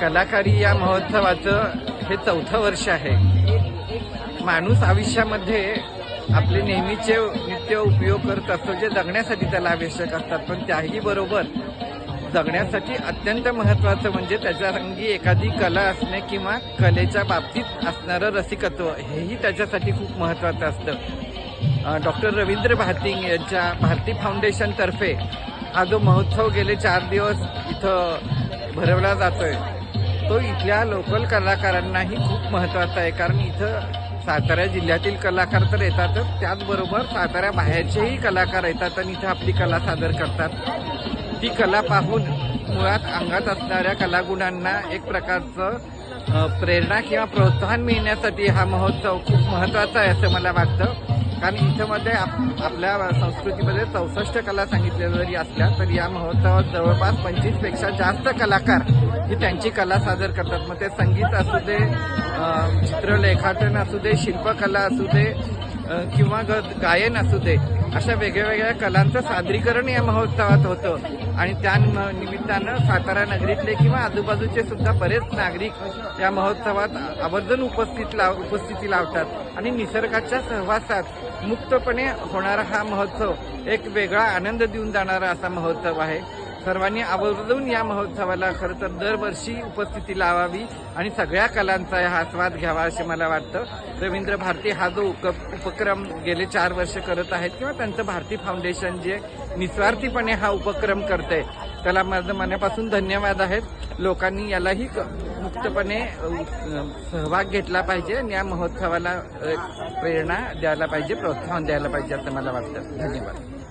कलाकारी या महोत्सवाचं हे चौथं वर्ष आहे. माणूस आयुष्यामध्ये आपले नेहमीचे नित्य उपयोग करत असतो जे जगण्यासाठी त्याला आवश्यक असतात. पण त्याही बरोबर जगण्यासाठी अत्यंत महत्वाचं म्हणजे त्याच्या रंगी एखादी कला असणे किंवा कलेच्या बाबतीत असणारं रसिकत्व हेही त्याच्यासाठी खूप महत्वाचं असतं. डॉक्टर रवींद्र भारती यांच्या भारती फाउंडेशनतर्फे हा जो महोत्सव गेले चार दिवस इथं भरवला जातोय तो इथल्या लोकल कलाकारांनाही खूप महत्त्वाचा आहे. कारण इथं सातारा जिल्ह्यातील कलाकार तर येतातच त्याचबरोबर सातारा बाहेरचेही कलाकार येतात आणि इथं आपली कला सादर करतात. ती कला पाहून मुळात अंगात असणाऱ्या कलागुणांना एक प्रकारचं प्रेरणा किंवा प्रोत्साहन मिळण्यासाठी हा महोत्सव खूप महत्त्वाचा आहे असं मला वाटतं. कारण इथमध्ये आप- आपल्या संस्कृतीमध्ये चौसष्ट कला सांगितल्या जरी असल्या तरी या महोत्सवात जवळपास पंचवीसपेक्षा जास्त कलाकार ही त्यांची कला सादर करतात. मग ते संगीत असू दे चित्रलेखाटन असू दे शिल्पकला असू दे किंवा ग- गायन असू दे अशा वेगळ्यावेगळ्या कलांचं सादरीकरण या महोत्सवात होतं. आणि त्या निमित्तानं सातारा नगरीतले किंवा आजूबाजूचे सुद्धा बरेच नागरिक या महोत्सवात आवर्जून उपस्थित लाव उपस्थिती लावतात. आणि निसर्गाच्या सहवासात मुक्तपणे होणारा हा महोत्सव एक वेगळा आनंद देऊन जाणारा असा महोत्सव आहे. सर्वांनी आवर्जून या महोत्सवाला खरं तर दरवर्षी उपस्थिती लावावी आणि सगळ्या कलांचा हा आस्वाद घ्यावा असे मला वाटतं. रवींद्र भारती हा जो उप उपक्रम गेले चार वर्ष करत आहेत किंवा त्यांचं भारती फाउंडेशन जे निस्वार्थीपणे हा उपक्रम करते त्याला माझं मनापासून धन्यवाद आहेत. लोकांनी यालाही क- मुक्तपणे सहभाग घेतला पाहिजे आणि या महोत्सवाला प्रेरणा द्यायला पाहिजे प्रोत्साहन द्यायला पाहिजे असं मला वाटतं. धन्यवाद.